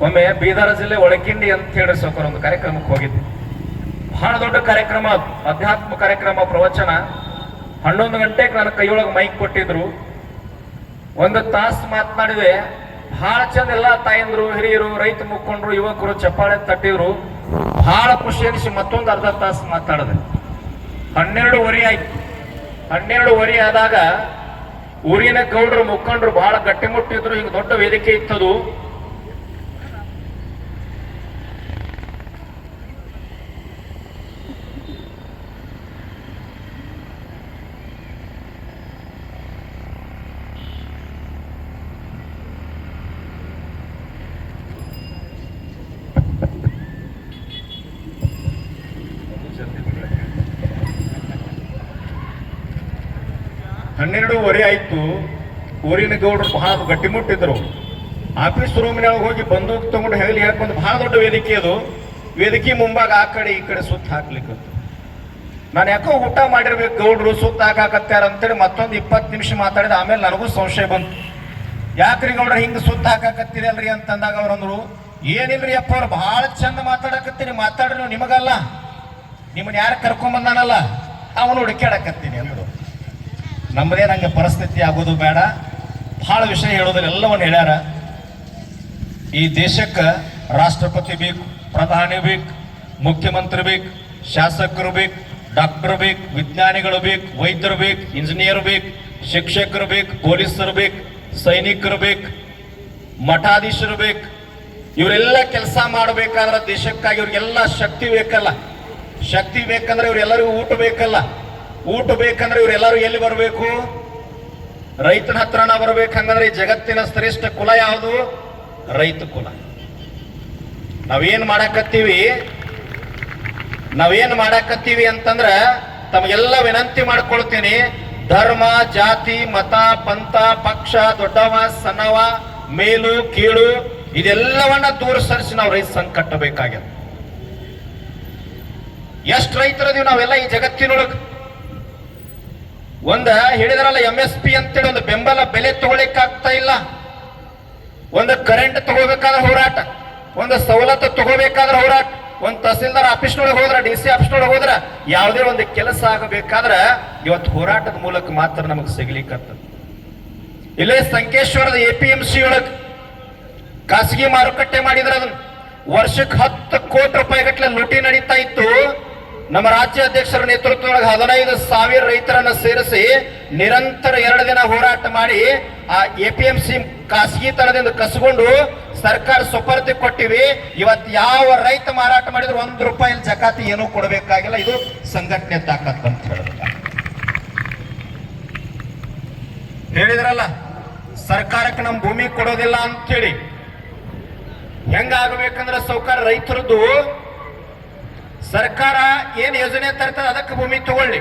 ಒಮ್ಮೆ ಬೀದರ ಜಿಲ್ಲೆ ಒಳಕಿಂಡಿ ಅಂತ ಹೇಳಿ ಸೌಕರ್ ಒಂದು ಕಾರ್ಯಕ್ರಮಕ್ಕೆ ಹೋಗಿದ್ದೆ. ಬಹಳ ದೊಡ್ಡ ಕಾರ್ಯಕ್ರಮ ಅದು. ಅಧ್ಯಾತ್ಮ ಕಾರ್ಯಕ್ರಮ, ಪ್ರವಚನ. ಹನ್ನೊಂದು ಗಂಟೆಗೆ ನನ್ನ ಕೈಯೊಳಗೆ ಮೈಕ್ ಕೊಟ್ಟಿದ್ರು. ಒಂದು ತಾಸು ಮಾತನಾಡಿದೆ. ಬಹಳ ಚಂದ ಎಲ್ಲ ತಾಯಂದ್ರು, ಹಿರಿಯರು, ರೈತ ಮುಕ್ಕೊಂಡ್ರು ಯುವಕರು ಚಪ್ಪಾಳೆ ತಟ್ಟಿದ್ರು. ಬಹಳ ಖುಷಿ ಅನಿಸಿ ಮತ್ತೊಂದು ಅರ್ಧ ತಾಸು ಮಾತಾಡಿದೆ ಹನ್ನೆರಡುವರೆ ಆಯ್ತು. ಹನ್ನೆರಡುವರೆ ಆದಾಗ ಊರಿನ ಗೌಡರು ಮುಕ್ಕೊಂಡ್ರು ಬಹಳ ಗಟ್ಟಿಮುಟ್ಟಿದ್ರು. ಹಿಂಗೆ ದೊಡ್ಡ ವೇದಿಕೆ ಇತ್ತದು. ಹನ್ನೆರಡೂವರೆ ಆಯ್ತು, ಊರಿನ ಗೌಡರು ಬಹಳ ಗಟ್ಟಿಮುಟ್ಟಿದ್ರು ಆಫೀಸ್ ರೂಮಿನೊಳಗೆ ಹೋಗಿ ಬಂದೂಕ್ ತಗೊಂಡು ಹೆಗಲಿ ಹಾಕೊಂಡು ಬಹಳ ದೊಡ್ಡ ವೇದಿಕೆ ಅದು. ವೇದಿಕೆ ಮುಂಭಾಗ ಆ ಕಡೆ ಈ ಕಡೆ ಸುತ್ತ ಹಾಕ್ಲಿಕ್ಕೆ. ನಾನು ಯಾಕೋ ಊಟ ಮಾಡಿರ್ಬೇಕು, ಗೌಡ್ರು ಸುತ್ತ ಹಾಕಾಕತ್ಯಾರ ಅಂತೇಳಿ ಮತ್ತೊಂದು ಇಪ್ಪತ್ತು ನಿಮಿಷ ಮಾತಾಡಿದ, ಆಮೇಲೆ ನನಗೂ ಸಂಶಯ ಬಂತು. ಯಾಕ್ರಿ ಗೌಡ್ರ ಹಿಂಗೆ ಸುತ್ತ ಹಾಕಾಕತ್ತೀರಲ್ರಿ ಅಂತಂದಾಗ ಅವ್ರಂದ್ರು ಏನಿಲ್ರಿ ಅಪ್ಪ ಅವ್ರು ಬಹಳ ಚಂದ ಮಾತಾಡಕತ್ತೀರಿ ಮಾತಾಡ್ರಿ ನಿಮಗಲ್ಲ. ನಿಮ್ಮನ್ನ ಯಾರು ಕರ್ಕೊಂಬಂದಾನಲ್ಲ ಅವನು ಹುಡುಕ್ಯಾಡಕತ್ತೀನಿ ಅಂದ್ರು. ನಮ್ಮದೇ ನಂಗೆ ಪರಿಸ್ಥಿತಿ ಆಗೋದು ಬೇಡ. ಬಹಳ ವಿಷಯ ಹೇಳೋದ್ರೆ ಎಲ್ಲವನ್ನು ಹೇಳ್ಯಾರ. ಈ ದೇಶಕ್ಕೆ ರಾಷ್ಟ್ರಪತಿ ಬೇಕು, ಪ್ರಧಾನಿ ಬೇಕು, ಮುಖ್ಯಮಂತ್ರಿ ಬೇಕು, ಶಾಸಕರು ಬೇಕು, ಡಾಕ್ಟರ್ ಬೇಕು, ವಿಜ್ಞಾನಿಗಳು ಬೇಕು, ವೈದ್ಯರು ಬೇಕು, ಇಂಜಿನಿಯರ್ ಬೇಕು, ಶಿಕ್ಷಕರು ಬೇಕು, ಪೊಲೀಸರು ಬೇಕು, ಸೈನಿಕರು ಬೇಕು, ಮಠಾಧೀಶರು ಬೇಕು. ಇವರೆಲ್ಲ ಕೆಲಸ ಮಾಡಬೇಕಾದ್ರೆ ದೇಶಕ್ಕಾಗಿ ಇವ್ರಿಗೆಲ್ಲ ಶಕ್ತಿ ಬೇಕಲ್ಲ. ಶಕ್ತಿ ಬೇಕಂದ್ರೆ ಇವರೆಲ್ಲರಿಗೂ ಊಟ ಬೇಕಲ್ಲ. ಊಟ ಬೇಕಂದ್ರೆ ಇವರೆಲ್ಲರೂ ಎಲ್ಲಿ ಬರಬೇಕು? ರೈತನ ಹತ್ರನ ಬರ್ಬೇಕು ಹಂಗಂದ್ರೆ ಈ ಜಗತ್ತಿನ ಶ್ರೇಷ್ಠ ಕುಲ ಯಾವುದು? ರೈತ ಕುಲ. ನಾವೇನ್ ಮಾಡಾಕತ್ತೀವಿ? ನಾವೇನ್ ಮಾಡಾಕತ್ತೀವಿ ಅಂತಂದ್ರ ತಮಗೆಲ್ಲ ವಿನಂತಿ ಮಾಡ್ಕೊಳ್ತೀನಿ. ಧರ್ಮ, ಜಾತಿ, ಮತ, ಪಂಥ, ಪಕ್ಷ, ದೊಡ್ಡವ, ಸಣ್ಣವ, ಮೇಲು, ಕೀಳು, ಇದೆಲ್ಲವನ್ನ ದೂರ ಸರಿಸಿ ನಾವು ರೈತ ಸಂಘ ಕಟ್ಟಬೇಕಾಗ್ಯದ. ಎಷ್ಟು ರೈತರದೀವಿ ನಾವೆಲ್ಲ ಈ ಜಗತ್ತಿನೊಳಗೆ? ಒಂದ ಹೇಳಿದ್ರಲ್ಲ ಎಂ ಎಸ್ ಪಿ ಅಂತೇಳಿ, ಒಂದು ಬೆಂಬಲ ಬೆಲೆ ತಗೊಳಿಕ್ ಆಗ್ತಾ ಇಲ್ಲ. ಒಂದು ಕರೆಂಟ್ ತಗೋಬೇಕಾದ್ರೆ ಹೋರಾಟ, ಒಂದು ಸವಲತ್ತು ತಗೋಬೇಕಾದ್ರೆ ಹೋರಾಟ, ಒಂದು ತಹಸೀಲ್ದಾರ್ ಆಫೀಸ್ನೊಳಗೆ ಹೋದ್ರ ಡಿ ಸಿ ಆಫೀಸ್ನೊಳಗೆ ಹೋದ್ರ, ಯಾವುದೇ ಒಂದು ಕೆಲಸ ಆಗಬೇಕಾದ್ರೆ ಇವತ್ತು ಹೋರಾಟದ ಮೂಲಕ ಮಾತ್ರ ನಮಗೆ ಸಿಗ್ಲಿಕ್ಕತ್ತದ. ಇಲ್ಲೇ ಸಂಕೇಶ್ವರದ ಎ ಪಿ ಎಂ ಸಿ ಒಳಗೆ ಖಾಸಗಿ ಮಾರುಕಟ್ಟೆ ಮಾಡಿದ್ರ ಅದನ್ನ ವರ್ಷಕ್ಕೆ ಹತ್ತು ಕೋಟಿ ರೂಪಾಯಿ ಗಟ್ಟಲೆ ಲೂಟಿ ನಡೀತಾ ಇತ್ತು. ನಮ್ಮ ರಾಜ್ಯ ಅಧ್ಯಕ್ಷರ ನೇತೃತ್ವದೊಳಗೆ ಹದಿನೈದು ಸಾವಿರ ರೈತರನ್ನ ಸೇರಿಸಿ ನಿರಂತರ ಎರಡು ದಿನ ಹೋರಾಟ ಮಾಡಿ ಆ ಎ ಪಿ ಎಂ ಸಿ ಖಾಸಗಿತನದಿಂದ ಕಸ್ಕೊಂಡು ಸರ್ಕಾರ ಸುಪರ್ದಿ ಕೊಟ್ಟಿವಿ. ಇವತ್ತು ಯಾವ ರೈತ ಮಾರಾಟ ಮಾಡಿದ್ರು ಒಂದು ರೂಪಾಯಿ ಜಕಾತಿ ಏನೂ ಕೊಡಬೇಕಾಗಿಲ್ಲ. ಇದು ಸಂಘಟನೆ ತಾಕತ್ ಅಂತ ಹೇಳಿದ್ರು ಹೇಳಿದ್ರಲ್ಲ, ಸರ್ಕಾರಕ್ಕೆ ನಮ್ಮ ಭೂಮಿ ಕೊಡೋದಿಲ್ಲ ಅಂತೇಳಿ. ಹೆಂಗಾಗಬೇಕಂದ್ರೆ ಸೌಕಾರ ರೈತರದ್ದು ಸರ್ಕಾರ ಏನು ಯೋಜನೆ ತರ್ತದೆ ಅದಕ್ಕೆ ಭೂಮಿ ತಗೊಳ್ಳಿ.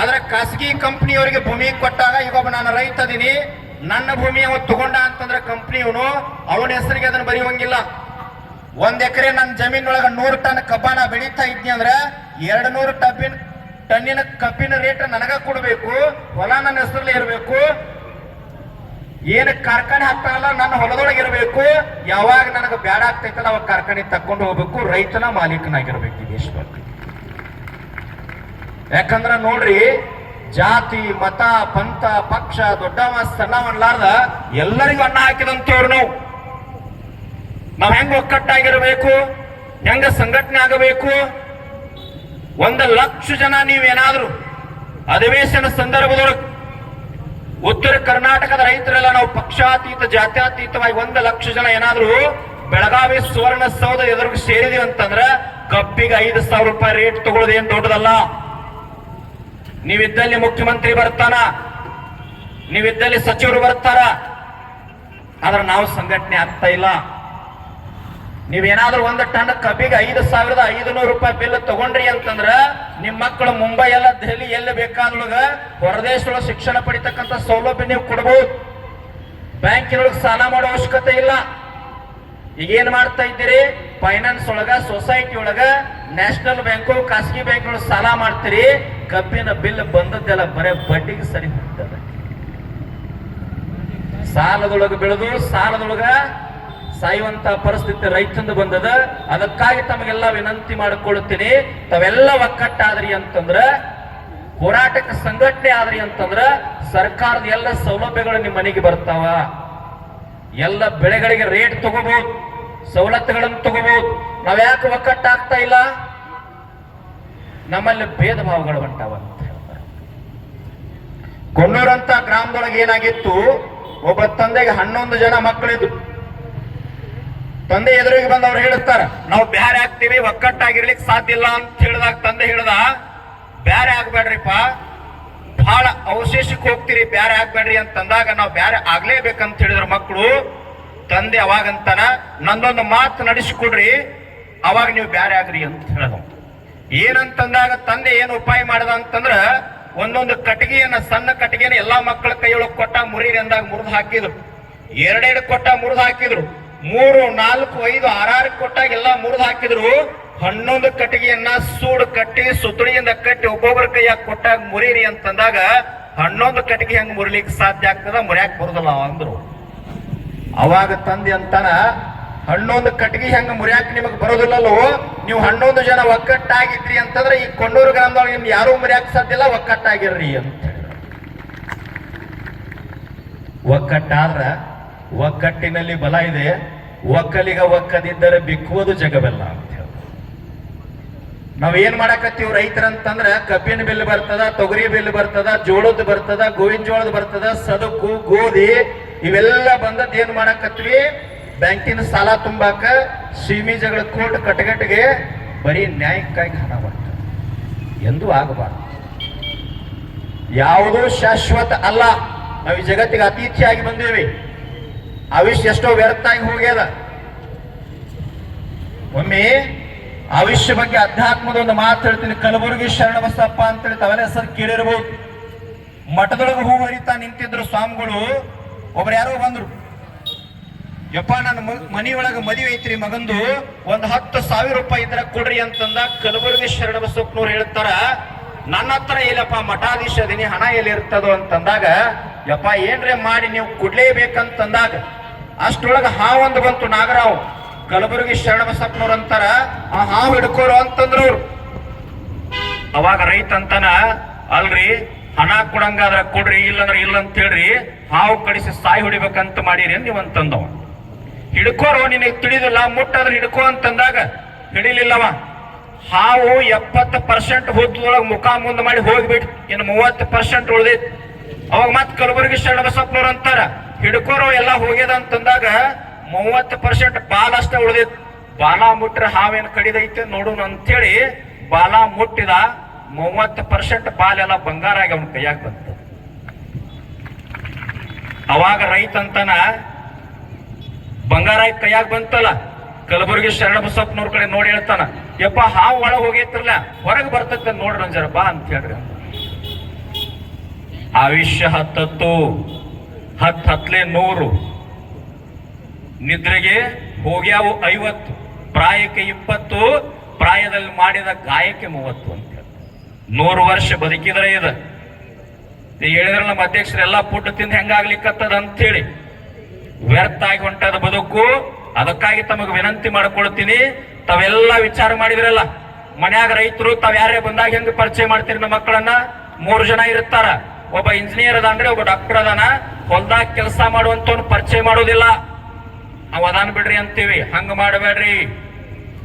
ಆದ್ರೆ ಖಾಸಗಿ ಕಂಪ್ನಿಯವರಿಗೆ ಭೂಮಿ ಕೊಟ್ಟಾಗ ಈಗ ನಾನು ರೈತ ಅದೀನಿ, ನನ್ನ ಭೂಮಿ ಅವನು ತಗೊಂಡ ಅಂತಂದ್ರೆ ಕಂಪ್ನಿಯವನು ಅವನ ಹೆಸರಿಗೆ ಅದನ್ನ ಬರೆಯುವಂಗಿಲ್ಲ. ಒಂದ್ ಎಕರೆ ನನ್ನ ಜಮೀನೊಳಗೆ ನೂರು ಟನ್ ಕಬ್ಬಾನ ಬೆಳೀತಾ ಇದ್ನಿ ಅಂದ್ರೆ ಎರಡು ನೂರು ಟಬ್ಬಿನ ಟನ್ನಿನ ಕಬ್ಬಿನ ರೇಟ್ ನನಗ ಕೊಡಬೇಕು, ಹೊಲ ನನ್ನ ಹೆಸರಲ್ಲಿ ಇರಬೇಕು ಏನು ಕಾರ್ಖಾನೆ ಹಾಕ್ತಾನಲ್ಲ ನನ್ನ ಹೊಲದೊಳಗೆ ಇರಬೇಕು. ಯಾವಾಗ ನನಗೆ ಬ್ಯಾಡ ಆಗ್ತೈತಲ್ಲ, ಅವಾಗ ಕಾರ್ಖಾನೆ ತಕೊಂಡು ಹೋಗ್ಬೇಕು. ರೈತನ ಮಾಲೀಕನಾಗಿರ್ಬೇಕು ದೇಶದಲ್ಲಿ ಯಾಕಂದ್ರ ನೋಡ್ರಿ, ಜಾತಿ, ಮತ, ಪಂಥ, ಪಕ್ಷ ದೊಡ್ಡವ ಸಣ್ಣವನ್ಲಾರ್ದ ಎಲ್ಲರಿಗೂ ಅನ್ನ ಹಾಕಿದಂತವ್ರು ನಾವು. ನಾವ್ ಹೆಂಗ ಒಕ್ಕಟ್ಟಾಗಿರ್ಬೇಕು, ಹೆಂಗ ಸಂಘಟನೆ ಆಗಬೇಕು? ಒಂದು ಲಕ್ಷ ಜನ ನೀವೇನಾದ್ರು ಅಧಿವೇಶನ ಸಂದರ್ಭದೊಳಗೆ ಉತ್ತರ ಕರ್ನಾಟಕದ ರೈತರೆಲ್ಲ ನಾವು ಪಕ್ಷಾತೀತ, ಜಾತ್ಯಾತೀತವಾಗಿ ಒಂದು ಲಕ್ಷ ಜನ ಏನಾದ್ರು ಬೆಳಗಾವಿ ಸುವರ್ಣ ಸೌಧ ಎದುರು ಸೇರಿದೀವಿ ಅಂತಂದ್ರ ಕಬ್ಬಿಗೆ ಐದು ಸಾವಿರ ರೂಪಾಯಿ ರೇಟ್ ತಗೊಳ್ಳೋದು ಏನ್ ದೊಡ್ಡದಲ್ಲ. ನೀವಿದ್ದಲ್ಲಿ ಮುಖ್ಯಮಂತ್ರಿ ಬರ್ತಾನ, ನೀವಿದ್ದಲ್ಲಿ ಸಚಿವರು ಬರ್ತಾರ. ಆದ್ರೆ ನಾವು ಸಂಘಟನೆ ಆಗ್ತಾ ಇಲ್ಲ. ನೀವೇನಾದ್ರೂ ಒಂದು ಟನ್ ಕಬ್ಬಿಗೆ ಐದು ಸಾವಿರದ ಐದು ನೂರು ರೂಪಾಯಿ ಬಿಲ್ ತಗೊಂಡ್ರಿ ಅಂತಂದ್ರ ನಿಮ್ ಮಕ್ಕಳು ಮುಂಬೈ ಎಲ್ಲ, ದೆಹಲಿ ಎಲ್ಲಿ ಬೇಕಾದ್ರೊಳಗ ಹೊರದೇಶದೊಳಗೆ ಶಿಕ್ಷಣ ಪಡಿತಕ್ಕಂಥ ಸೌಲಭ್ಯ ನೀವು ಕೊಡಬಹುದು ಬ್ಯಾಂಕಿನೊಳಗೆ ಸಾಲ ಮಾಡೋ ಅವಶ್ಯಕತೆ ಇಲ್ಲ. ಈಗ ಏನ್ ಮಾಡ್ತಾ ಇದ್ದೀರಿ? ಫೈನಾನ್ಸ್ ಒಳಗ ಸೊಸೈಟಿ ಒಳಗ ನ್ಯಾಷನಲ್ ಬ್ಯಾಂಕು ಖಾಸಗಿ ಬ್ಯಾಂಕ್ ಸಾಲ ಮಾಡ್ತೀರಿ. ಕಬ್ಬಿನ ಬಿಲ್ ಬಂದದ್ದೆಲ್ಲ ಬರೇ ಬಡ್ಡಿಗೆ ಸರಿ ಹೋಗ್ತದೆ. ಸಾಲದೊಳಗೆ ಬೆಳೆದು, ಸಾಲದೊಳಗ ಸಾಯುವಂತ ಪರಿಸ್ಥಿತಿ ರೈತಂದು ಬಂದದ. ಅದಕ್ಕಾಗಿ ತಮಗೆಲ್ಲ ವಿನಂತಿ ಮಾಡಿಕೊಳ್ಳುತ್ತೇನೆ. ತಾವೆಲ್ಲ ಒಕ್ಕಟ್ಟಾದ್ರಿ ಅಂತಂದ್ರ, ಹೋರಾಟಕ್ಕೆ ಸಂಘಟನೆ ಆದ್ರಿ ಅಂತಂದ್ರ, ಸರ್ಕಾರದ ಎಲ್ಲ ಸೌಲಭ್ಯಗಳು ನಿಮ್ಮ ಮನೆಗೆ ಬರ್ತಾವ. ಎಲ್ಲ ಬೆಳೆಗಳಿಗೆ ರೇಟ್ ತಗೋಬಹುದು ಸವಲತ್ತುಗಳನ್ನು ತಗೋಬಹುದು ನಾವ್ಯಾಕೆ ಒಕ್ಕಟ್ಟಾಗ್ತಾ ಇಲ್ಲ? ನಮ್ಮಲ್ಲಿ ಭೇದ ಭಾವಗಳು ಹೊಂಟಾವ ಕೊಣ್ಣೂರಂತ ಗ್ರಾಮದೊಳಗೆ ಏನಾಗಿತ್ತು, ಒಬ್ಬ ತಂದೆಗೆ ಹನ್ನೊಂದು ಜನ ಮಕ್ಕಳಿದ್ರು ತಂದೆ ಎದುರಿಗೆ ಬಂದು ಅವ್ರು ಹೇಳುತ್ತಾರೆ, ನಾವು ಬ್ಯಾರೆ ಆಗ್ತೀವಿ, ಒಕ್ಕಟ್ಟಾಗಿರ್ಲಿಕ್ಕೆ ಸಾಧ್ಯ ಇಲ್ಲ ಅಂತ ಹೇಳಿದಾಗ ತಂದೆ ಹೇಳ್ದ, ಬ್ಯಾರೆ ಆಗ್ಬೇಡ್ರಿಪ್ಪ ಬಹಳ ಅವಶೇಷಕ್ಕೆ ಹೋಗ್ತೀರಿ, ಬ್ಯಾರೆ ಆಗ್ಬೇಡ್ರಿ ಅಂತಂದಾಗ ನಾವು ಬ್ಯಾರೆ ಆಗ್ಲೇಬೇಕಂತ ಹೇಳಿದ್ರ ಮಕ್ಕಳು. ತಂದೆ ಅವಾಗಂತನ, ನಂದೊಂದು ಮಾತು ನಡೆಸಿಕೊಡ್ರಿ, ಅವಾಗ ನೀವು ಬ್ಯಾರೆ ಆಗ್ರಿ ಅಂತ ಹೇಳದ. ಏನಂತಂದಾಗ ತಂದೆ ಏನು ಉಪಾಯ ಮಾಡದ ಅಂತಂದ್ರ, ಒಂದೊಂದು ಕಟ್ಟಿಗೆಯನ್ನ, ಸಣ್ಣ ಕಟ್ಟಿಗೆನ ಎಲ್ಲಾ ಮಕ್ಕಳ ಕೈಯೊಳಗೆ ಕೊಟ್ಟ ಮುರಿರಿ ಅಂದಾಗ ಮುರಿದು ಹಾಕಿದ್ರು. ಎರಡೆರಡು ಕೊಟ್ಟ ಮುರಿದು ಹಾಕಿದ್ರು. ಮೂರು, ನಾಲ್ಕು, ಐದು ಆರಾರು ಕೊಟ್ಟಾಗ ಎಲ್ಲ ಮುರಿದು ಹಾಕಿದ್ರು. ಹನ್ನೊಂದು ಕಟ್ಟಿಗೆಯನ್ನ ಸೂಡು ಕಟ್ಟಿ ಸುತ್ತಳಿಯಿಂದ ಕಟ್ಟಿ ಒಬ್ಬೊಬ್ಬರ ಕೈಯಾಗ ಕೊಟ್ಟಾಗ ಮುರಿರಿ ಅಂತಂದಾಗ ಹನ್ನೊಂದು ಕಟ್ಟಿಗೆ ಹೆಂಗ್ ಮುರಿಲಿಕ್ಕೆ ಸಾಧ್ಯ ಆಗ್ತದ? ಮುರಿಯಾಕ ಬರುದಲ್ಲ ಅಂದ್ರು. ಅವಾಗ ತಂದೆ ಅಂತಾನ, ಹನ್ನೊಂದು ಕಟ್ಟಿಗೆ ಹೆಂಗ್ ಮುರಿಯಾಕ ನಿಮಗೆ ಬರೋದಿಲ್ಲಲ್ಲೋ, ನೀವು ಹನ್ನೊಂದು ಜನ ಒಕ್ಕಟ್ಟಾಗಿದ್ರಿ ಅಂತಂದ್ರೆ ಈ ಕೊಂಡೂರು ಗ್ರಾಮದೊಳಗೆ ನಿಮ್ಗೆ ಯಾರೂ ಮುರಿಯಾಕ ಸಾಧ್ಯ ಇಲ್ಲ ಒಕ್ಕಟ್ಟಾಗಿರ್ರಿ ಅಂತ. ಒಕ್ಕಟ್ಟಾದ್ರ ಒಕ್ಕಟ್ಟಿನಲ್ಲಿ ಬಲ ಇದೆ. ಒಕ್ಕಲಿಗ ಒಕ್ಕದಿದ್ದರೆ ಬಿಕ್ಕುವುದು ಜಗವೆಲ್ಲ ಅಂತ ಹೇಳಿ ನಾವ್ ಏನ್ ಮಾಡಾಕತ್ತೀವಿ ರೈತರಂತಂದ್ರ, ಕಬ್ಬಿನ ಬಿಲ್ ಬರ್ತದ, ತೊಗರಿ ಬಿಲ್ ಬರ್ತದ, ಜೋಳದ ಬರ್ತದ, ಗೋವಿನ ಜೋಳದ ಬರ್ತದ, ಸದಕು, ಗೋಧಿ, ಇವೆಲ್ಲ ಬಂದದ್ದು ಏನ್ ಮಾಡಾಕತ್ವಿ ಬ್ಯಾಂಕಿನ ಸಾಲ ತುಂಬಾಕ ಸೀಮೀಜಗಳ ಕೋರ್ಟ್ ಕಟಗಟ್ಟಿಗೆ ಬರೀ ನ್ಯಾಯಕ್ಕಾಗಿ ಹಣ ಬರ್ತದೆ ಎಂದು ಆಗಬಾರ್ದು. ಯಾವುದೂ ಶಾಶ್ವತ ಅಲ್ಲ. ನಾವು ಜಗತ್ತಿಗೆ ಅತಿಥಿಯಾಗಿ ಬಂದೇವಿ ಆವಿಷ್ಯ ಎಷ್ಟೋ ವ್ಯರ್ಥ ಆಗಿ ಹೋಗ್ಯದ ಒಮ್ಮೆ ಆವಿಷ್ಯ ಬಗ್ಗೆ ಅಧ್ಯಾತ್ಮದ ಒಂದು ಮಾತು ಹೇಳ್ತೀನಿ. ಕಲಬುರಗಿ ಶರಣಬಸಪ್ಪ ಅಂತೇಳಿ ತಾವೆಲ್ಲ ಹೆಸರು ಕೇಳಿರ್ಬೋದು. ಮಠದೊಳಗೆ ಹೂ ಹರಿತಾ ನಿಂತಿದ್ರು ಸ್ವಾಮಿಗಳು. ಒಬ್ರು ಯಾರೋ ಬಂದ್ರು. ಯಪ್ಪ, ನನ್ನ ಮನಿಯೊಳಗ ಮದುವೆ ಐತ್ರಿ ಮಗಂದು. ಒಂದು ಹತ್ತು ಸಾವಿರ ರೂಪಾಯಿ ಇದ್ರ ಕೊಡ್ರಿ ಅಂತಂದ ಕಲಬುರಗಿ ಶರಣಬಸಪ್ಪನವ್ರು ಹೇಳ್ತಾರ. ನನ್ನ ಹತ್ರ ಇಲ್ಲಪ್ಪ, ಮಠಾಧೀಶ ಅದೀನಿ, ಹಣ ಎಲ್ಲಿ ಇರ್ತದೋ ಅಂತಂದಾಗ, ಯಪ್ಪ, ಏನ್ರೇ ಮಾಡಿ ನೀವು ಕೊಡ್ಲೇಬೇಕಂತಂದಾಗ ಅಷ್ಟೊಳಗ ಒಂದು ಬಂತು. ನಾಗರಾವ್ ಕಲಬುರಗಿ ಶರಣಬಸಪ್ಪನವ್ರು ಅಂತಾರ ಆ ಹಾವು ಹಿಡ್ಕೋರು ಅಂತಂದ್ರು ಅವಾಗ ರೈತ ಅಂತಾನ, ಅಲ್ರಿ, ಹಣ ಕೊಡಂಗಾದ್ರ ಕೊಡ್ರಿ, ಇಲ್ಲಂದ್ರೆ ಇಲ್ಲ ಅಂತ ಹೇಳ್ರಿ ಹಾವು ಕಡಿಸಿ ಸಾಯಿ ಹೊಡಿಬೇಕಂತ ಮಾಡಿರಿ ಅಂತ ನೀವು ಅಂತಂದವ ಹಿಡ್ಕೋರು, ನಿನಗೆ ತಿಳಿದಿಲ್ಲ, ಮುಟ್ಟಾದ್ರೆ ಹಿಡ್ಕೋ ಅಂತಂದಾಗ, ಹಿಡಿಲಿಲ್ಲವ. ಹಾವು ಎಪ್ಪತ್ತು ಪರ್ಸೆಂಟ್ ಹುದ್ದೊಳಗೆ ಮುಖ ಮುಂದೆ ಮಾಡಿ ಹೋಗ್ಬಿಟ್ಟು ಇನ್ನು ಮೂವತ್ತು ಪರ್ಸೆಂಟ್ ಉಳ್ದೈತಿ. ಅವಾಗ ಮತ್ತೆ ಕಲಬುರಗಿ ಶರಣಬಸಪ್ಪನವ್ರು ಅಂತಾರ ಹಿಡ್ಕೋರು ಎಲ್ಲ ಹೋಗ್ಯದ ಅಂತಂದಾಗ ಮೂವತ್ತು ಪರ್ಸೆಂಟ್ ಬಾಲ ಅಷ್ಟೇ ಉಳಿದೈತ್ ಬಾಲ ಮುಟ್ರೆ ಹಾವೇನು ಕಡಿದೈತೆ ನೋಡೋಣ ಅಂತೇಳಿ ಬಾಲ ಮುಟ್ಟಿದ ಮೂವತ್ತು ಪರ್ಸೆಂಟ್ ಬಾಲೆಲ್ಲ ಬಂಗಾರ ಆಗಿ ಅವನ ಕೈಯಾಗ ಬಂತು. ಅವಾಗ ರೈತ ಅಂತನ ಬಂಗಾರ ಕೈಯಾಗ ಬಂತಲ್ಲ, ಕಲಬುರಗಿ ಶರಣಬಸಪ್ಪನವ್ರ ಕಡೆ ನೋಡಿ ಹೇಳ್ತಾನ, ಯಪ್ಪ, ಹಾವು ಒಳಗೆ ಹೋಗೈತ್ರಲ್ಲ ಹೊರಗೆ ಬರ್ತೈತೆ ನೋಡ್ರಿ ಅಂಜರಪ್ಪ ಬಾ ಅಂತ ಹೇಳ್ರಿ. ಆಯುಷ್ಯ ಹತ್ತತ್ತು ಹತ್ ಹತ್ಲೆ ನೂರು. ನಿದ್ರೆಗೆ ಹೋಗ್ಯಾವು ಐವತ್ತು, ಪ್ರಾಯಕ್ಕೆ ಇಪ್ಪತ್ತು, ಪ್ರಾಯದಲ್ಲಿ ಮಾಡಿದ ಗಾಯಕ್ಕೆ ಮೂವತ್ತು ಅಂತ. ನೂರು ವರ್ಷ ಬದುಕಿದ್ರೆ ಇದು. ಹೇಳಿದ್ರೆ ನಮ್ಮ ಅಧ್ಯಕ್ಷರೆಲ್ಲ ಪುಟ್ಟು ತಿಂದು ಹೆಂಗಾಗ್ಲಿಕ್ಕತ್ತದ ಅಂತೇಳಿ ವ್ಯರ್ಥ ಆಗಿ ಹೊಂಟದ ಬದುಕು. ಅದಕ್ಕಾಗಿ ತಮಗೆ ವಿನಂತಿ ಮಾಡ್ಕೊಳ್ತೀನಿ. ತಾವೆಲ್ಲ ವಿಚಾರ ಮಾಡಿದ್ರಲ್ಲ, ಮನ್ಯಾಗ ರೈತರು ತಾವ್ಯಾರೇ ಬಂದಾಗ ಹೆಂಗ್ ಪರಿಚಯ ಮಾಡ್ತೀರಿ ನಮ್ಮ ಮಕ್ಕಳನ್ನ? ಮೂರು ಜನ ಇರ್ತಾರ. ಒಬ್ಬ ಇಂಜಿನಿಯರ್ ಅದಾನ್ರಿ ಒಬ್ಬ ಡಾಕ್ಟರ್ ಅದಾನ. ಹೊಲ್ದಾಗ ಕೆಲಸ ಮಾಡುವಂತ ಪರಿಚಯ ಮಾಡೋದಿಲ್ಲ. ಅವ ಅದಾನ್ ಬಿಡ್ರಿ ಅಂತೀವಿ. ಹಂಗ ಮಾಡಬೇಡ್ರಿ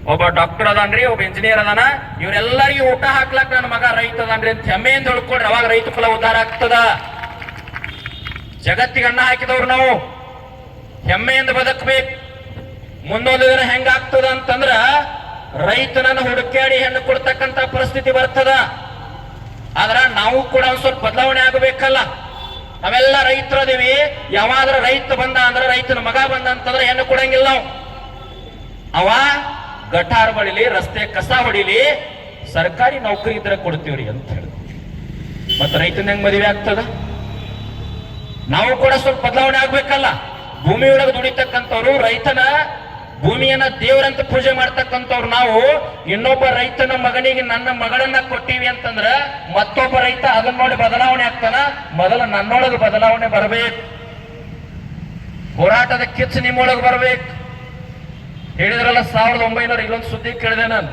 ಒಬ್ಬ ಡಾಕ್ಟರ್ ಅದಾನ್ರಿ ಒಬ್ಬ ಇಂಜಿನಿಯರ್ ಅದಾನ. ಇವ್ರೆಲ್ಲರಿಗೂ ಊಟ ಹಾಕ್ಲಕ್ ನನ್ನ ಮಗ ರೈತ ಅದಾನ್ರಿ ಅಂತ ಹೆಮ್ಮೆಯಿಂದ ಹೇಳ್ಕೊಡ್ರಿ. ಅವಾಗ ರೈತ ಕುಲ ಉದ್ಧಾರ ಆಗ್ತದ. ಜಗತ್ತಿಗೆ ಅನ್ನ ಹಾಕಿದವ್ರು ನಾವು. ಹೆಮ್ಮೆಯಿಂದ ಬದುಕಬೇಕು. ಮುಂದೊಂದು ದಿನ ಹೆಂಗಾಗ್ತದ ಅಂತಂದ್ರ ರೈತನನ್ನು ಹುಡುಕಾಡಿ ಹೆಣ್ಣು ಕೊಡ್ತಕ್ಕಂತ ಪರಿಸ್ಥಿತಿ ಬರ್ತದ. ಆದ್ರ ನಾವು ಕೂಡ ಒಂದ್ ಸ್ವಲ್ಪ ಬದಲಾವಣೆ ಆಗಬೇಕಲ್ಲ. ನಾವೆಲ್ಲ ರೈತರದೀವಿ ಯಾವಾದ್ರ ರೈತ ಬಂದ ಅಂದ್ರೆ ರೈತನ ಮಗ ಬಂದ ಅಂತಂದ್ರೆ ಹೆಣ್ಣು ಕೊಡಂಗಿಲ್ಲ ನಾವು. ಅವ ಗಟಾರ್ ಬಳಿಲಿ ರಸ್ತೆ ಕಸ ಹೊಡಿಲಿ, ಸರ್ಕಾರಿ ನೌಕರಿ ಇದ್ರೆ ಕೊಡ್ತೀವ್ರಿ ಅಂತ ಹೇಳಿ ಮತ್ತೆ ರೈತನ ಹೆಂಗ್ ಮದುವೆ ಆಗ್ತದ? ನಾವು ಕೂಡ ಸ್ವಲ್ಪ ಬದಲಾವಣೆ ಆಗ್ಬೇಕಲ್ಲ. ಭೂಮಿಯೊಳಗೆ ದುಡಿತಕ್ಕಂಥವ್ರು ರೈತನ ಭೂಮಿಯನ್ನ ದೇವರಂತ ಪೂಜೆ ಮಾಡ್ತಕ್ಕಂಥವ್ರು ನಾವು, ಇನ್ನೊಬ್ಬ ರೈತನ ಮಗನಿಗೆ ನನ್ನ ಮಗಳನ್ನ ಕೊಟ್ಟಿವಿ ಅಂತಂದ್ರ ಮತ್ತೊಬ್ಬ ರೈತ ಅದನ್ನ ನೋಡಿ ಬದಲಾವಣೆ ಆಗ್ತಾನ. ಮೊದಲ ನನ್ನೊಳಗೆ ಬದಲಾವಣೆ ಬರಬೇಕು. ಹೋರಾಟದ ಕಿಚ್ಚು ನಿಮ್ಮೊಳಗೆ ಬರಬೇಕು. ಹೇಳಿದ್ರಲ್ಲ, ಸಾವಿರದ ಒಂಬೈನೂರ ಇಲ್ಲೊಂದು ಸುದ್ದಿ ಕೇಳಿದೆ ನಾನು.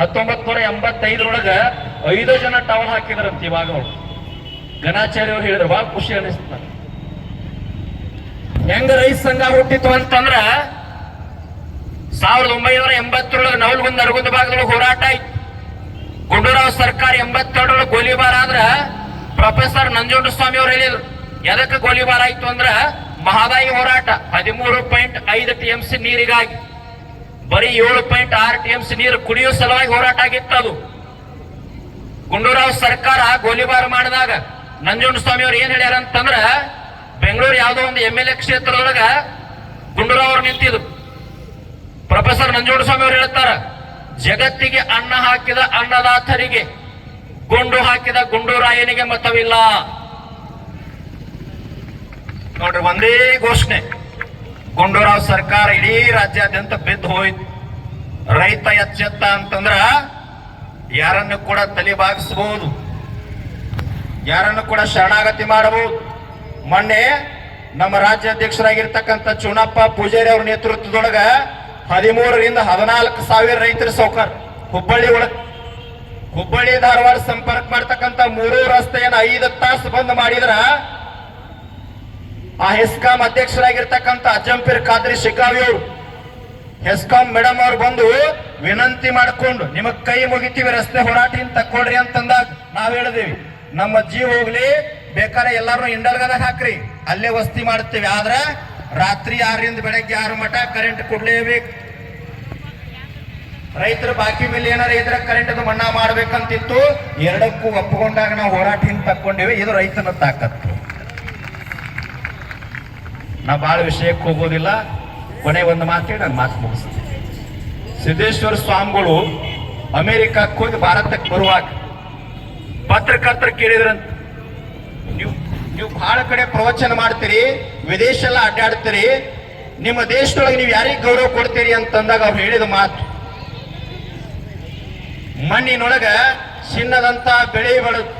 ಹತ್ತೊಂಬತ್ ನೂರ ಎಂಬತ್ತೈದರೊಳಗ ಐದು ಜನ ಟವಲ್ ಹಾಕಿದ್ರಂತ ಇವಾಗ ಅವ್ರು. ಗಣಾಚಾರ್ಯ ಅವ್ರು ಹೇಳಿದ್ರು ಬಹಳ ಖುಷಿ ಅನಿಸ್ತು ನನಗೆ. ಹೆಂಗ ರೈತ ಸಂಘ ಹುಟ್ಟಿತ್ತು ಅಂತಂದ್ರ ಸಾವಿರದ ಒಂಬೈನೂರ ಎಂಬತ್ತರೊಳಗೆ ನವಲ್ಗುಂದ ಅರಗುಂದ ಭಾಗದೊಳಗೆ ಹೋರಾಟ ಆಯ್ತು. ಗುಂಡೂರಾವ್ ಸರ್ಕಾರ ಎಂಬತ್ತೆರಡರೊಳಗೆ ಗೋಲಿಬಾರ್ ಆದ್ರ ಪ್ರೊಫೆಸರ್ ನಂಜುಂಡ ಸ್ವಾಮಿ ಅವ್ರು ಹೇಳಿದ್ರು. ಎದಕ್ಕೆ ಗೋಲಿಬಾರ್ ಆಯ್ತು ಅಂದ್ರ ಮಹದಾಯಿ ಹೋರಾಟ. ಹದಿಮೂರು ಪಾಯಿಂಟ್ ಐದು ಟಿ ಎಂ ಸಿ ನೀರಿಗಾಗಿ. ಬರೀ ಏಳು ಪಾಯಿಂಟ್ ಆರು ಟಿ ಎಂ ಸಿ ನೀರು ಕುಡಿಯೋ ಸಲುವಾಗಿ ಹೋರಾಟ ಆಗಿತ್ತು ಅದು. ಗುಂಡೂರಾವ್ ಸರ್ಕಾರ ಗೋಲಿಬಾರ್ ಮಾಡಿದಾಗ ನಂಜುಂಡ ಸ್ವಾಮಿ ಅವ್ರು ಏನ್ ಹೇಳ್ಯಾರ ಅಂತಂದ್ರ ಬೆಂಗಳೂರು ಯಾವುದೋ ಒಂದು ಎಂ ಎಲ್ ಎ ಕ್ಷೇತ್ರದೊಳಗ ಗುಂಡೂರಾವ್ ಅವ್ರು ನಿಂತಿದ್ರು. ಪ್ರೊಫೆಸರ್ ನಂಜುಂಡ ಸ್ವಾಮಿ ಅವರು ಹೇಳ್ತಾರ ಜಗತ್ತಿಗೆ ಅನ್ನ ಹಾಕಿದ ಅನ್ನದಾತರಿಗೆ, ಗುಂಡು ಹಾಕಿದ ಗುಂಡೂರಾಯನಿಗೆ ಮತವಿಲ್ಲ. ನೋಡ್ರಿ, ಒಂದೇ ಘೋಷಣೆ. ಗುಂಡೂರಾವ್ ಸರ್ಕಾರ ಇಡೀ ರಾಜ್ಯಾದ್ಯಂತ ಬಿದ್ದು ಹೋಯ್ತು. ರೈತ ಎಚ್ಚೆತ್ತ ಅಂತಂದ್ರ ಯಾರನ್ನು ಕೂಡ ತಲೆ ಬಾಗಿಸಬಹುದು ಯಾರನ್ನು ಕೂಡ ಶರಣಾಗತಿ ಮಾಡಬಹುದು ಮೊನ್ನೆ ನಮ್ಮ ರಾಜ್ಯಾಧ್ಯಕ್ಷರಾಗಿರ್ತಕ್ಕಂಥ ಚುನಪ್ಪ ಪೂಜಾರಿ ಅವ್ರ ನೇತೃತ್ವದೊಳಗ ಹದಿಮೂರರಿಂದ ಹದಿನಾಲ್ಕು ಸಾವಿರ ರೈತರ ಸೌಕರ್. ಹುಬ್ಬಳ್ಳಿ ಒಳಗ್ ಹುಬ್ಬಳ್ಳಿ ಧಾರವಾಡ ಸಂಪರ್ಕ ಮಾಡ್ತಕ್ಕಂಥ ಮೂರು ರಸ್ತೆಯನ್ನು ಐದು ತಾಸು ಬಂದ್ ಮಾಡಿದ್ರ ಆ ಹೆಸ್ಕಾಂ ಅಧ್ಯಕ್ಷರಾಗಿರ್ತಕ್ಕಂಥ ಅಜ್ಜಂಪೀರ್ ಖಾದ್ರಿ ಶಿಕಾವಿ ಅವರು. ಹೆಸ್ಕಾಂ ಮೇಡಮ್ ಅವ್ರು ಬಂದು ವಿನಂತಿ ಮಾಡ್ಕೊಂಡು ನಿಮಗ್ ಕೈ ಮುಗಿತೀವಿ ರಸ್ತೆ ಹೋರಾಟಿನ ತಕ್ಕೊಡ್ರಿ ಅಂತಂದಾಗ ನಾವ್ ಹೇಳಿದೀವಿ. ನಮ್ಮ ಜೀವ ಹೋಗ್ಲಿ ಬೇಕಾದ್ರೆ ಎಲ್ಲಾರು ಇಂಡಲ್ಗದಾಗ ಹಾಕ್ರಿ. ಅಲ್ಲೇ ವಸ್ತಿ ಮಾಡ್ತೀವಿ. ಆದ್ರ ರಾತ್ರಿ ಆರರಿಂದ ಬೆಳಗ್ಗೆ ಆರು ಮಟ ಕರೆಂಟ್ ಕೊಡ್ಲೇಬೇಕು. ರೈತರ ಬಾಕಿ ಮೇಲೆ ಏನಾರ ಇದ್ರೆ ಕರೆಂಟ್ ಅದು ಮನ್ನಾ ಮಾಡ್ಬೇಕಂತಿತ್ತು. ಎರಡಕ್ಕೂ ಒಪ್ಪಿಕೊಂಡಾಗ ನಾವು ಹೋರಾಟ ಹಿಂದೆ ತಕ್ಕೊಂಡಿವಿ, ಇದು ರೈತನ ತಾಕತ್ತು. ನಾ ಭಾಳ ವಿಷಯಕ್ಕೆ ಹೋಗೋದಿಲ್ಲ. ಕೊನೆ ಒಂದು ಮಾತೇ ನಾನು ಮಾತು ಮುಗಿಸ್ತೀನಿ. ಸಿದ್ದೇಶ್ವರ ಸ್ವಾಮಿಗಳು ಅಮೆರಿಕಕ್ಕೆ ಹೋಗಿ ಭಾರತಕ್ಕೆ ಬರುವಾಗ ಪತ್ರಕರ್ತರು ಕೇಳಿದ್ರಂತ ನೀವು ಬಹಳ ಕಡೆ ಪ್ರವಚನ ಮಾಡ್ತೀರಿ ವಿದೇಶ ಎಲ್ಲ ಅಡ್ಡಾಡ್ತೀರಿ, ನಿಮ್ಮ ದೇಶದೊಳಗೆ ನೀವು ಯಾರಿಗೆ ಗೌರವ ಕೊಡ್ತೀರಿ ಅಂತಂದಾಗ ಅವ್ರು ಹೇಳಿದ ಮಾತು. ಮಣ್ಣಿನೊಳಗ ಚಿನ್ನದಂತ ಬೆಳೆ ಬೆಳೆದು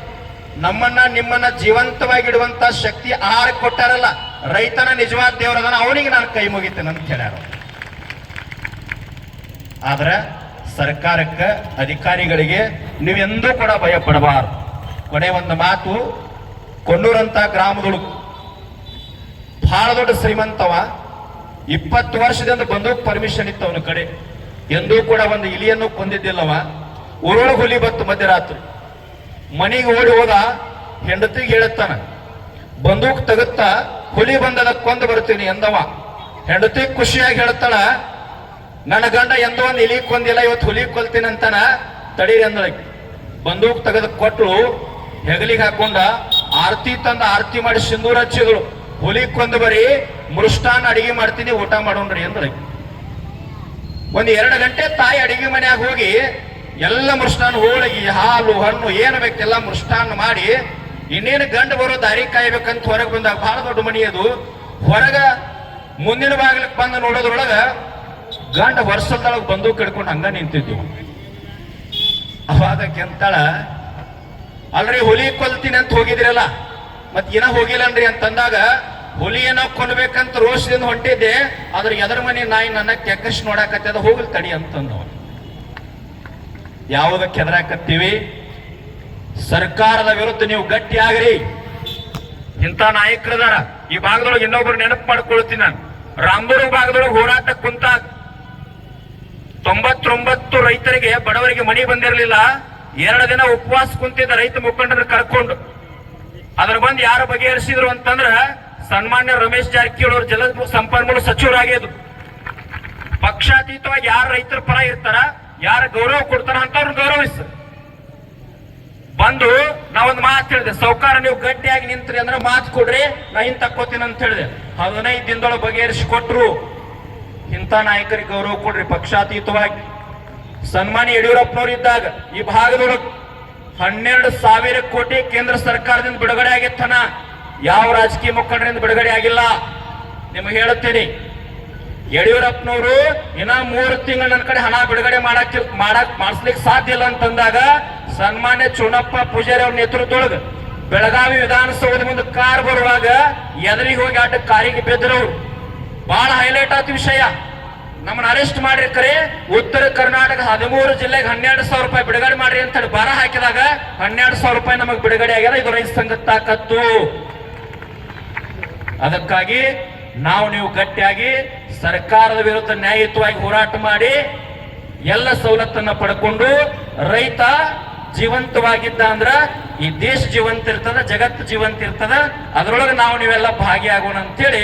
ನಮ್ಮನ್ನ ನಿಮ್ಮನ್ನ ಜೀವಂತವಾಗಿಡುವಂತ ಶಕ್ತಿ ಆಹಾರ ಕೊಟ್ಟಾರಲ್ಲ, ರೈತನ ನಿಜವಾದ ದೇವರದನ ಅವನಿಗೆ ನಾನು ಕೈ ಮುಗಿತೇನೆ ಅಂತ ಹೇಳ್ಯಾರ. ಆದ್ರ ಸರ್ಕಾರಕ್ಕೆ ಅಧಿಕಾರಿಗಳಿಗೆ ನೀವೆಂದೂ ಕೂಡ ಭಯ ಪಡಬಾರದು ಕೊನೆ ಒಂದು ಮಾತು ಕೊಣ್ಣೂರಂತ ಗ್ರಾಮದೊಳಗೆ ಬಹಳ ದೊಡ್ಡ ಶ್ರೀಮಂತವ. ಇಪ್ಪತ್ತು ವರ್ಷದಿಂದ ಬಂದೂಕ್ ಪರ್ಮಿಷನ್ ಇತ್ತು ಅವನ ಕಡೆ. ಎಂದೂ ಕೂಡ ಒಂದು ಇಲಿಯನ್ನು ಕೊಂದಿದ್ದಿಲ್ಲವ. ಉರುಳು ಹುಲಿ ಬತ್ತು ಮಧ್ಯರಾತ್ರಿ ಮನೆಗೆ ಓಡಿ ಹೋದ ಹೆಂಡತಿಗೆ ಹೇಳುತ್ತಾನ, ಬಂದೂಕ್ ತಗುತ್ತಾ ಹುಲಿ ಬಂದದ ಕೊಂದು ಬರ್ತೀನಿ ಎಂದವ. ಹೆಂಡತಿ ಖುಷಿಯಾಗಿ ಹೇಳ್ತಾಳ, ನನ್ನ ಗಂಡ ಎಂದೋ ಒಂದು ಇಲಿ ಕೊಂದಿಲ್ಲ ಇವತ್ತು ಹುಲಿ ಕೊಲ್ತೀನಿ ಅಂತಾನ ತಡೀರಿ ಅಂದಳಕ್ಕೆ ಬಂದೂಕ್ ತೆಗೆದು ಕೊಟ್ಟು ಹೆಗಲಿಗೆ ಹಾಕೊಂಡ ಆರತಿ ತಂದ ಆರತಿ ಮಾಡಿ ಸಿಂಧೂರ ಹಚ್ಚಿದ್ರು. ಹುಲಿ ಕೊಂದು ಬರೀ ಮೃಷ್ಟಾನ್ ಅಡಿಗೆ ಮಾಡ್ತೀನಿ, ಊಟ ಮಾಡೋಣ್ರಿ ಅಂದ್ರೆ. ಒಂದ್ ಎರಡು ಗಂಟೆ ತಾಯಿ ಅಡಿಗೆ ಮನೆಯಾಗ ಹೋಗಿ ಎಲ್ಲ ಮೃಷ್ಟಾನ್ ಹೋಳಿಗೆ, ಹಾಲು, ಹಣ್ಣು ಏನು ಬೇಕೆಲ್ಲ ಮೃಷ್ಟಾನ್ ಮಾಡಿ ಇನ್ನೇನು ಗಂಡು ಬರೋ ದಾರಿ ಕಾಯ್ಬೇಕಂತ ಹೊರಗೆ ಬಂದಾಗ ಬಹಳ ದೊಡ್ಡ ಮನಿ ಅದು. ಹೊರಗ ಮುಂದಿನ ಬಾಗಿಲಕ್ಕೆ ಬಂದು ನೋಡೋದ್ರೊಳಗ ಗಂಡ ವರ್ಷದೊಳಗೆ ಬಂದು ಕಿಡ್ಕೊಂಡು ಹಂಗ ನಿಂತಿದ್ವು. ಅವಾಗ ಕೆಂತಾಳ ಅಲ್ರಿ ಹುಲಿ ಕೊಲ್ತೀನಿ ಅಂತ ಹೋಗಿದ್ರಲ್ಲ? ಮತ್ ಏನ ಹೋಗಿಲ್ಲನ್ರಿ ಅಂತಂದಾಗ ಹುಲಿಯನ್ನ ಕೊಲ್ಬೇಕಂತ ರೋಷದಿಂದ ಹೊಂಟಿದ್ದೆ ಅದ್ರ ಎದರ ಮನೆ ನಾಯಿ ನನ್ನ ಕೆಕ್ಕಶ್ ನೋಡಾಕತ್ತದ ಹೋಗಲ್ ತಡಿ ಅಂತಂದವ ಯಾವಾಗ ಕೆದರಾಕತ್ತೀವಿ? ಸರ್ಕಾರದ ವಿರುದ್ಧ ನೀವು ಗಟ್ಟಿ ಆಗ್ರಿ. ಇಂಥ ನಾಯಕರದಾರ, ಈ ಭಾಗದೊಳಗೆ ಇನ್ನೊಬ್ರು ನೆನಪು ಮಾಡ್ಕೊಳ್ತೀನಿ ನಾನು. ರಾಮೂರು ಭಾಗದೊಳಗೆ ಹೋರಾಟ ಕುಂತ ತೊಂಬತ್ತೊಂಬತ್ತು ರೈತರಿಗೆ ಬಡವರಿಗೆ ಮನಿ ಬಂದಿರಲಿಲ್ಲ. ಎರಡು ದಿನ ಉಪವಾಸ ಕುಂತಿದ್ದ ರೈತ ಮುಖಂಡರು ಕರ್ಕೊಂಡು ಅದ್ರ ಬಂದು ಯಾರು ಬಗೆಹರಿಸಿದ್ರು ಅಂತಂದ್ರ ಸನ್ಮಾನ್ಯ ರಮೇಶ್ ಜಾರಕಿಹೊಳಿ ಅವರು ಜಲ ಸಂಪನ್ಮೂಲ ಸಚಿವರಾಗಿದ್ದು. ಪಕ್ಷಾತೀತವಾಗಿ ಯಾರು ರೈತರ ಪರ ಇರ್ತಾರ, ಯಾರು ಗೌರವ ಕೊಡ್ತಾರ ಅಂತ ಅವ್ರನ್ನ ಗೌರವಿಸ. ಬಂದು ನಾವೊಂದು ಮಾತು ಹೇಳಿದೆ, ಸೌಕಾರ ನೀವು ಗಟ್ಟಿಯಾಗಿ ನಿಂತ್ರಿ ಅಂದ್ರೆ ಮಾತು ಕೊಡ್ರಿ, ನಾ ಹಿಂಗ್ ತಕ್ಕೋತೀನಿ ಅಂತ ಹೇಳಿದೆ. ಹದಿನೈದು ದಿನದೊಳಗೆ ಬಗೆಹರಿಸಿ ಕೊಟ್ರು. ಇಂಥ ನಾಯಕರಿಗೆ ಗೌರವ ಕೊಡ್ರಿ ಪಕ್ಷಾತೀತವಾಗಿ. ಸನ್ಮಾನ್ಯ ಯಡಿಯೂರಪ್ಪನವರು ಇದ್ದಾಗ ಈ ಭಾಗದೊಳಗೆ ಹನ್ನೆರಡು ಸಾವಿರ ಕೋಟಿ ಕೇಂದ್ರ ಸರ್ಕಾರದಿಂದ ಬಿಡುಗಡೆ ಆಗಿತ್ತನ ಯಾವ ರಾಜಕೀಯ ಮುಖಂಡರಿಂದ ಬಿಡುಗಡೆ ಆಗಿಲ್ಲ. ನಿಮಗೆ ಹೇಳುತ್ತೇನೆ, ಯಡಿಯೂರಪ್ಪನವರು ಇನ್ನ ಮೂರು ತಿಂಗಳು ನನ್ನ ಕಡೆ ಹಣ ಬಿಡುಗಡೆ ಮಾಡಕ್ ಮಾಡಕ್, ಮಾಡಿಸ್ಲಿಕ್ಕೆ ಸಾಧ್ಯ ಇಲ್ಲ ಅಂತಂದಾಗ ಸನ್ಮಾನ್ಯ ಚುನಪ್ಪ ಪೂಜಾರಿ ಅವ್ರ ನೇತೃತ್ವದೊಳಗೆ ಬೆಳಗಾವಿ ವಿಧಾನಸೌಧದ ಮುಂದೆ ಕಾರ್ ಬರುವಾಗ ಎದರಿಗೆ ಹೋಗಿ ಆಟ ಕಾರಿಗೆ ಬೆದ್ರವ್ರು ಬಹಳ ಹೈಲೈಟ್ ಆತ ವಿಷಯ. ನಮ್ಮನ್ನ ಅರೆಸ್ಟ್ ಮಾಡ್ರಿ ಕರೆ. ಉತ್ತರ ಕರ್ನಾಟಕ ಹದಿಮೂರು ಜಿಲ್ಲೆಗೆ ಹನ್ನೆರಡು ಸಾವಿರ ರೂಪಾಯಿ ಬಿಡುಗಡೆ ಮಾಡ್ರಿ ಅಂತ ಹೇಳಿ ಬರ ಹಾಕಿದಾಗ ಹನ್ನೆರಡು ಸಾವಿರ ರೂಪಾಯಿ ನಮಗೆ ಬಿಡುಗಡೆ ಆಗ್ಯದ. ಇದು ರೈತ ಸಂಘದ ತಾಕತ್ತು. ಅದಕ್ಕಾಗಿ ನಾವು ನೀವು ಗಟ್ಟಿಯಾಗಿ ಸರ್ಕಾರದ ವಿರುದ್ಧ ನ್ಯಾಯಯುತವಾಗಿ ಹೋರಾಟ ಮಾಡಿ ಎಲ್ಲ ಸವಲತ್ತನ್ನ ಪಡ್ಕೊಂಡು ರೈತ ಜೀವಂತವಾಗಿದ್ದ ಅಂದ್ರ ಈ ದೇಶ ಜೀವಂತ ಇರ್ತದ, ಜಗತ್ತು ಜೀವಂತ ಇರ್ತದ. ಅದರೊಳಗೆ ನಾವು ನೀವೆಲ್ಲ ಭಾಗಿಯಾಗೋಣ ಅಂತೇಳಿ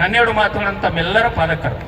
ನನ್ನೆರಡು ಮಾತುಗಳನ್ನ ತಮ್ಮೆಲ್ಲರ ಪಾದಕರು.